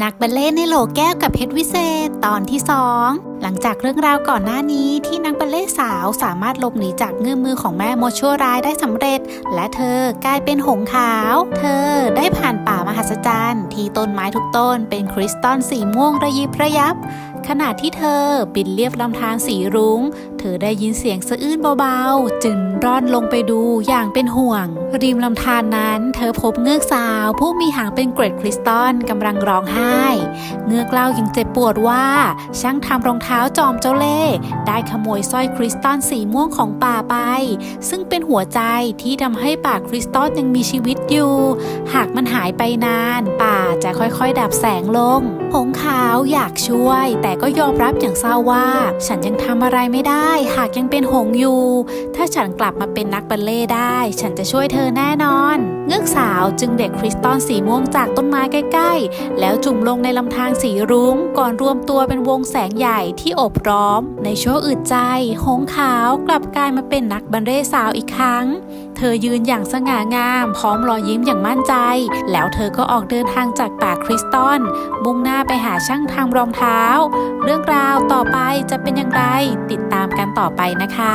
นักบัลเล่ในโหลแก้วกับเพชรวิเศษตอนที่ 2 หลังจากเรื่องราวก่อนหน้านี้ที่นักบัลเล่สาวสามารถหลบหนีจากเงื้อมมือของแม่โมชั่วร้ายได้สำเร็จ และเธอกลายเป็นหงขาว เธอได้ผ่านป่ามหัศจรรย์ที่ต้นไม้ทุกต้นเป็นคริสตัลสีม่วงระยิบระยับ ขณะที่เธอบินเลียบลำธารสีรุง้ง เธอได้ยินเสียงสะอื้นเบาๆ จึงร่อนลงไปดูอย่างเป็นห่วง ริมลำธารนั้น เธอพบเงือกสาว ผู้มีหางเป็นเกรดคริสตัลกำลังร้องไห้ เงือกเล่ายังเจ็บปวดว่า ช่างทำรองเท้าจอมเจ้าเล่ได้ขโมยสร้อยคริสตัลสีม่วงของป่าไป ซึ่งเป็นหัวใจที่ทำให้ป่าคริสตัลยังมีชีวิตอยู่ หากมันหายไปนาน ป่าจะค่อยๆ ดับแสงลง หงขาวอยากช่วยแต่ก็ยอมรับอย่างเศร้าว่า ฉันยังทำอะไรไม่ได้ หากยังเป็นหงอยู่ ถ้าฉันกลับมาเป็นนักบัลเล่ได้ ฉันจะช่วยเธอแน่นอน เงือกสาวจึงเด็ดคริสตัลสีม่วงจากต้นไม้ใกล้ ๆ แล้วจุ่มลงในลำธารสีรุง้ง ก่อนรวมตัวเป็นวงแสงใหญ่ที่อบร้อม ในชั่วอึดใจ หงขาวกลับกลายมาเป็นนักบัลเล่สาวอีกครั้ง เธอยืนอย่างสง่างาม พร้อมรอยยิ้มอย่างมั่นใจ แล้วเธอก็ออกเดินทางจากป่าคริสตัลมุ่งหน้าไปหาช่างทำรองเท้าเรื่องราวต่อไปจะเป็นอย่างไร ติดตามกันต่อไปนะคะ